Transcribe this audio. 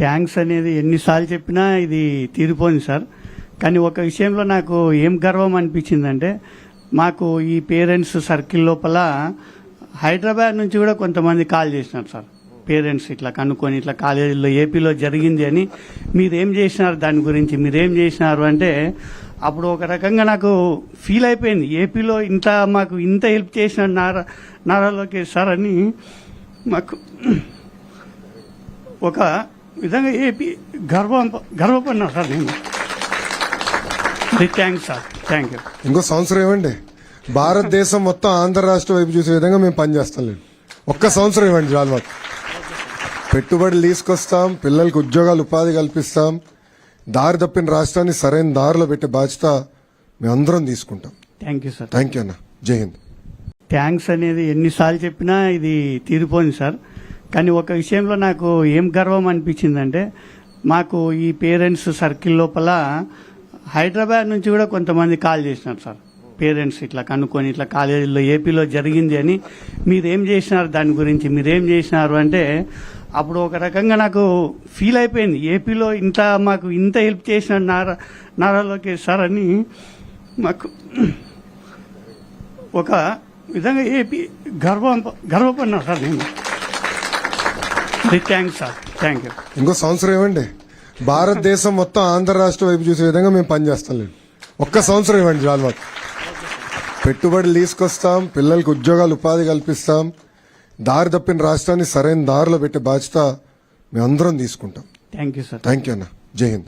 Thanks అనేది ఎన్నిసార్లు చెప్పినా ఇది తీరిపోయింది సార్. కానీ ఒక విషయంలో నాకు ఏం గర్వం అనిపించిందంటే మాకు ఈ పేరెంట్స్ సర్కిల్ లోపల హైదరాబాద్ నుంచి కూడా కొంతమంది కాల్ చేసినారు సార్. పేరెంట్స్ ఇట్లా కనుక్కొని ఇట్లా కాలేజీలో ఏపీలో జరిగింది అని మీరేం చేసినారు దాని గురించి మీరేం చేసినారు అంటే అప్పుడు ఒక రకంగా నాకు ఫీల్ అయిపోయింది. ఏపీలో ఇంత మాకు ఇంత హెల్ప్ చేసిన నారా నారా లోకేష్ సార్ అని మాకు ఒక విధంగా ఏపీ గర్వం గర్వపడినా సార్ నేను. Thanks sir. Thank you. ఇంకో సంవత్సరం ఇవ్వండి. భారతదేశం మొత్తం ఆంధ్ర రాష్ట్ర వైపు చూసే విధంగా మేము పనిచేస్తాం ఒక్క సంవత్సరం ఇవ్వండి చాలు మాకు. పెట్టుబడులు తీసుకొస్తాం పిల్లలకు ఉద్యోగాలు ఉపాధి కల్పిస్తాం. దారి తప్పిన రాష్ట్రాన్ని సరైన దారిలో పెట్టే బాధ్యత మేమందరం తీసుకుంటాం. Thank you sir. Thank you అన్న. జై హింద్. థ్యాంక్స్ అనేది ఎన్నిసార్లు చెప్పినా ఇది తీరిపోయింది సార్. కానీ ఒక విషయంలో నాకు ఏం గర్వం అనిపించిందంటే మాకు ఈ పేరెంట్స్ సర్కిల్ లోపల హైదరాబాద్ నుంచి కూడా కొంతమంది కాల్ చేసినారు సార్. పేరెంట్స్ ఇట్లా కనుక్కొని ఇట్లా కాలేజీలో ఏపీలో జరిగింది అని. మీరేం చేసినారు దాని గురించి మీరేం చేసినారు అంటే అప్పుడు ఒక రకంగా నాకు ఫీల్ అయిపోయింది. ఏపీలో ఇంత మాకు ఇంత హెల్ప్ చేసిన నారా నారా లోకేష్ సార్ అని మాకు ఒక విధంగా ఏపీ గర్వం గర్వపడినా సార్ నేను. థ్యాంక్స్ సార్ థ్యాంక్ యూ ఇంకో సంవత్సరం ఇవ్వండి. భారతదేశం మొత్తం ఆంధ్ర రాష్ట్ర వైపు చూసే విధంగా మేము పనిచేస్తాం ఒక్క సంవత్సరం ఇవ్వండి చాలు మాకు. పెట్టుబడులు తీసుకొస్తాం పిల్లలకు ఉద్యోగాలు ఉపాధి కల్పిస్తాం. దారి తప్పిన రాష్ట్రాన్ని సరైన దారిలో పెట్టే బాధ్యత మేమందరం తీసుకుంటాం. Thank you sir thank you అన్న. జై హింద్.